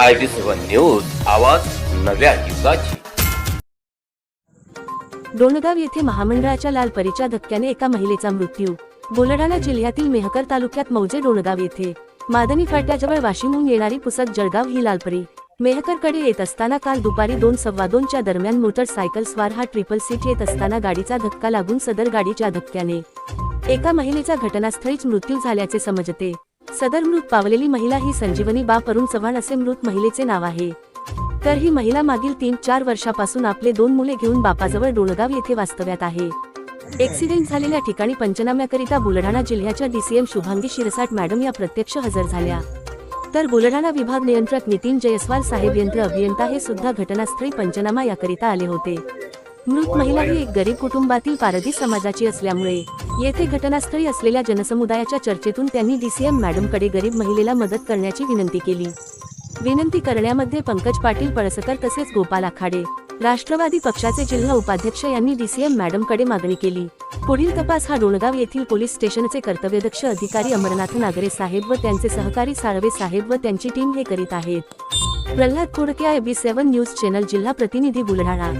I B seven news आवाज नव्या युगाची. डोणगाव येथे महामंडळाच्या लालपरीच्या धक्क्याने एका महिलेचा मृत्यू. बुलडाणा जिल्ह्यातील मेहकर तालुक्यात मौजे डोणगाव येथे. मादनी फाट्याजवळ वाशिमहून येणारी पुसद जळगाव ही लालपरी मेहकरकडे येत असताना काल दुपारी दोन सव्वा दोनच्या दरम्यान मोटरसायकल स्वार हा ट्रिपल सीट येत असताना गाडीचा धक्का लागून सदर गाडीच्या धक्क्याने. एका महिलेचा घटनास्थळीच मृत्यू झाल्याचे समजते. सदर मृत पावलेली महिला ही संजीवनी बाप अरुण चव्हाण असे मृत महिलेचे नाव आहे. तर ही महिला मागील तीन चार वर्षापासून आपले दोन मुले घेऊन बापाजवळ डोळगाव येथे वास्तव्यात आहे. एक्सिडेंट झालेल्या ठिकाणी पंचनाम्याकरिता बुलढाणा जिल्ह्याच्या डीसीएम शुभांगी शिरसाट मॅडम या प्रत्यक्ष हजर झाल्या. तर बुलढाणा विभाग नियंत्रक नितीन जयस्वाल साहेब यंत्र अभियंता हे सुद्धा घटनास्थळी पंचनामा याकरिता आले होते. मृत महिला ही एक गरीब कुटुंबातील पारधी समाजाची असल्यामुळे येथे घटनास्थळी असलेल्या जनसमुदायाच्या चर्चेतून त्यांनी डीसीएम मॅडमकडे गरीब महिलेला मदत करण्याची विनंती केली. विनंती करण्यामध्ये पंकज पाटील पळसकर तसेच गोपाल आखाडे राष्ट्रवादी पक्षाचे जिल्हा उपाध्यक्ष यांनी डीसीएम मॅडमकडे मागणी केली. पुढील तपास हा डोणगाव येथील पोलीस स्टेशनचे कर्तव्यदक्ष अधिकारी अमरनाथ नागरे साहेब व त्यांचे सहकारी साळवे साहेब व त्यांची टीम हे करीत आहेत. Pralhad Khodke I B seven news channel जिल्हा प्रतिनिधी बुलढाणा.